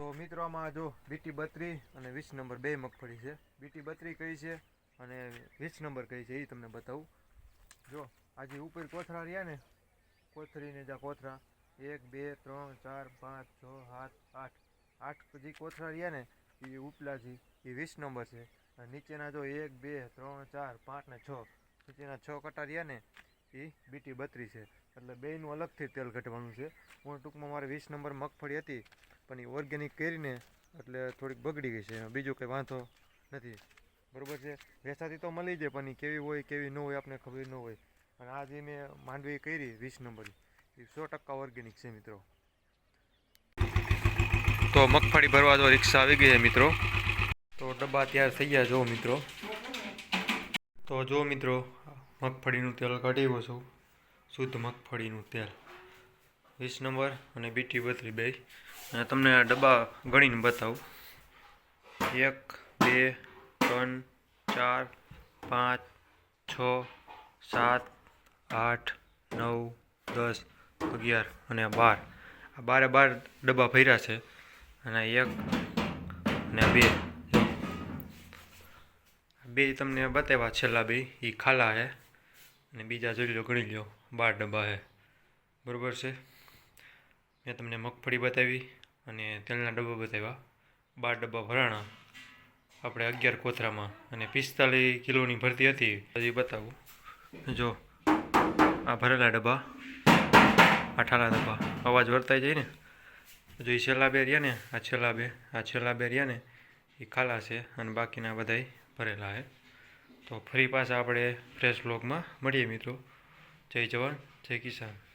તો મિત્રો, આમાં જો બીટી બત્રી અને વીસ નંબર બે મગફળી છે. બીટી બત્રી કઈ છે અને વીસ નંબર કઈ છે, એ તમને બતાવું. જો, આજે ઉપર કોથળા રહ્યા ને કોથળીને જ્યાં કોથળા. એક, બે, ત્રણ, ચાર, પાંચ, છ, સાત, આઠ. આઠ જે કોથળા રહ્યા ને, એ ઉપલાજી એ વીસ નંબર છે. અને નીચેના જો એક, બે, ત્રણ, ચાર, પાંચ ને છ. નીચેના છ કટા રહ્યા ને, એ બીટી બત્રી છે. એટલે બેયનું અલગથી તેલ ઘટવાનું છે. હું ટૂંકમાં મારે વીસ નંબર મગફળી હતી. પણ એ ઓર્ગેનિક કરીને એટલે થોડીક બગડી ગઈ છે. બીજું કંઈ વાંધો નથી. બરાબર છે? વેચાતી તો મળી જાય, પણ એ કેવી હોય, કેવી ન હોય આપણે ખબર ન હોય. અને આ જે મેં માંડવી કરી, વીસ નંબરની એ સો ટકા ઓર્ગેનિક છે મિત્રો. તો મગફળી ભરવા જો રિક્ષા આવી ગઈ છે મિત્રો. તો ડબ્બા તૈયાર થઈ ગયા, જો મિત્રો. તો જો મિત્રો, મગફળીનું તેલ કાઢી છું. શુદ્ધ મગફળીનું તેલ. વીસ નંબર અને બીટી બત્રી બે. અને તમને આ ડબ્બા ગણીને બતાવું. એક, બે, ત્રણ, ચાર, પાંચ, છ, સાત, આઠ, નવ, દસ, અગિયાર અને બાર. આ બારે બાર ડબ્બા ભર્યા છે. અને એક અને બે. બે તમને બતાવ્યા છેલ્લા બે. એ ખાલા છે અને બીજા જોઈ લો, ગણી લો. બાર ડબ્બા છે બરાબર છે? મેં તમને મગફળી બતાવી અને તેલના ડબ્બા બતાવ્યા. બાર ડબ્બા ભરાણા. આપણે અગિયાર કોથરામાં અને પિસ્તાલીસ કિલોની ભરતી હતી. હજી બતાવું. જો, આ ભરેલા ડબ્બા આઠાલા ડબ્બા, અવાજ વર્તાઈ જાય ને. જો એ છેલ્લા બે રહ્યા ને, આ છેલ્લા બે, આ છેલ્લા બે રહ્યા ને એ ખાલા છે અને બાકીના બધાય ભરેલા છે. તો ફરી પાછા આપણે ફ્રેશ બ્લોગમાં મળીએ મિત્રો. જય જવાન, જય કિસાન.